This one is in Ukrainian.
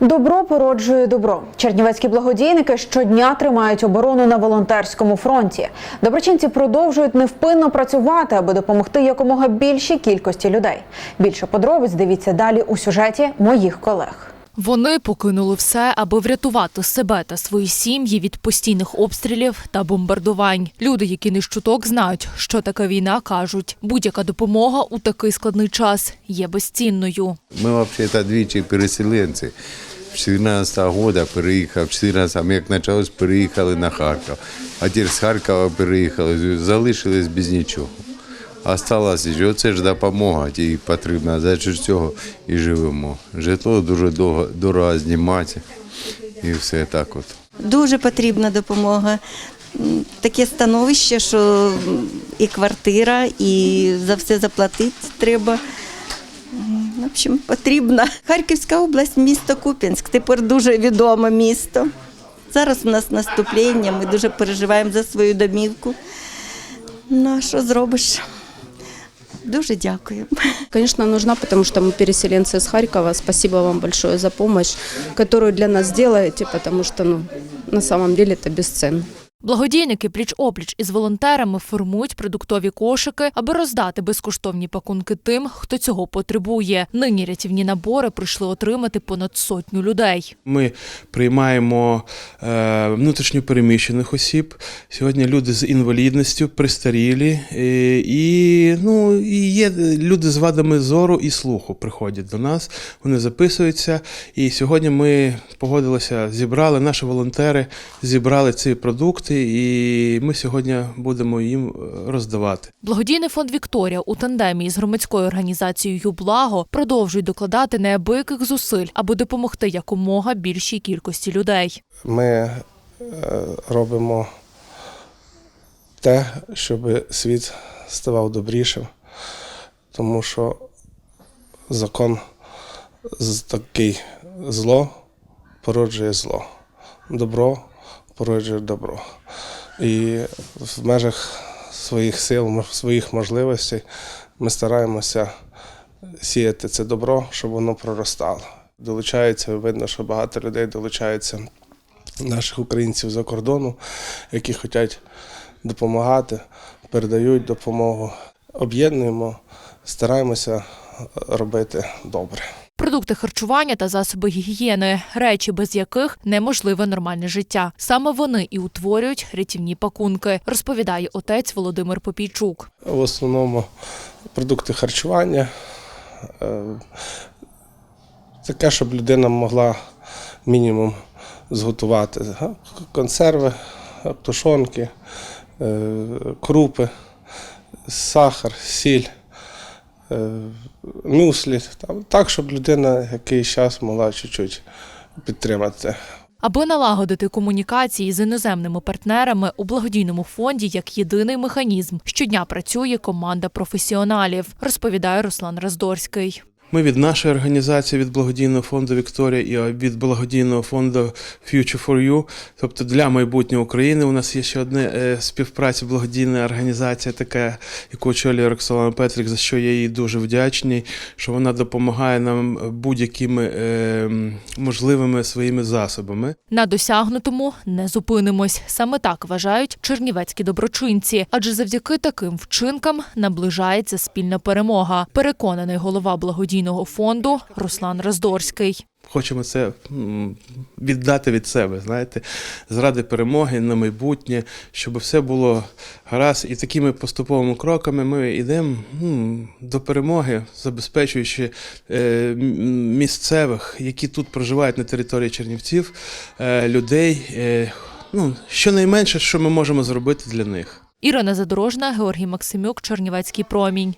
Добро породжує добро. Чернівецькі благодійники щодня тримають оборону на волонтерському фронті. Доброчинці продовжують невпинно працювати, аби допомогти якомога більшій кількості людей. Більше подробиць дивіться далі у сюжеті моїх колег. Вони покинули все, аби врятувати себе та свої сім'ї від постійних обстрілів та бомбардувань. Люди, які не щуток знають, що таке війна, кажуть, будь-яка допомога у такий складний час є безцінною. Ми взагалі двічі переселенці. 14 года переїхав, 14 як почалось, переїхали на Харків. А тепер з Харкова переїхали, залишились без нічого. А сталося, що це ж допомога, і потрібна, за цього і живемо. Житло дуже дорого, дорого знімати і все так от. Дуже потрібна допомога. Таке становище, що і квартира, і за все заплатити треба. В общем, потрібна. Харківська область, місто Куп'янськ, тепер дуже відоме місто. Зараз у нас наступлення, ми дуже переживаємо за свою домівку. Ну, а що зробиш? Дуже дякую. Конечно, нужна, потому что мы переселенцы из Харькова. Спасибо вам большое за помощь, которую для нас делаете, потому что ну, на самом деле это бесценно. Благодійники пліч-опліч із волонтерами формують продуктові кошики, аби роздати безкоштовні пакунки тим, хто цього потребує. Нині рятівні набори прийшли отримати понад сотню людей. Ми приймаємо е, внутрішньо переміщених осіб. Сьогодні люди з інвалідністю, пристарілі, е, і, ну, і є люди з вадами зору і слуху приходять до нас. Вони записуються. І сьогодні ми погодилися, зібрали наші волонтери, зібрали ці продукти, і ми сьогодні будемо їм е, роздавати. Благодійний фонд Вікторія у тандемі із громадською організацією Благо продовжують докладати неабияких зусиль, аби допомогти якомога більшій кількості людей. ми е, робимо те, щоб світ ставав добрішим, тому що закон з- такий зло породжує зло, добро породжує добро. І в межах своїх сил, своїх можливостей ми стараємося сіяти це добро, щоб воно проростало. Долучається, видно, що багато людей долучаються наших українців за кордону, які хочуть допомагати, передають допомогу. Об'єднуємо, стараємося робити добре. Продукти харчування та засоби гігієни речі, без яких неможливе нормальне життя. Саме вони і утворюють рятівні пакунки, розповідає отець Володимир Попійчук. В основному продукти харчування. е, Таке, щоб людина могла мінімум зготувати консерви, тушонки, е, крупи, сахар, сіль, мюслі. Там, Так, щоб людина якийсь час могла чуть-чуть підтримати. Аби налагодити комунікації з іноземними партнерами у благодійному фонді як єдиний механізм, щодня працює команда професіоналів, розповідає Руслан Раздорський. Ми від нашої організації, від благодійного фонду Вікторія і від благодійного фонду Future for You, тобто для майбутнього України, у нас є ще одна е, співпраця, благодійна організація, така, яку очолює Роксолана Петрик, за що я їй дуже вдячний, що вона допомагає нам будь-якими е, можливими своїми засобами. На досягнутому не зупинимось. Саме так вважають чернівецькі доброчинці, адже завдяки таким вчинкам наближається спільна перемога. Переконаний голова благодійного фонду Руслан Раздорський. Хочемо це віддати від себе, знаєте, заради перемоги на майбутнє, щоб все було гаразд. І такими поступовими кроками ми йдемо до перемоги, забезпечуючи е, місцевих, які тут проживають на території Чернівців, е, людей. Е, ну, щонайменше, що ми можемо зробити для них. Ірина Задорожна, Георгій Максимюк, Чернівецький промінь.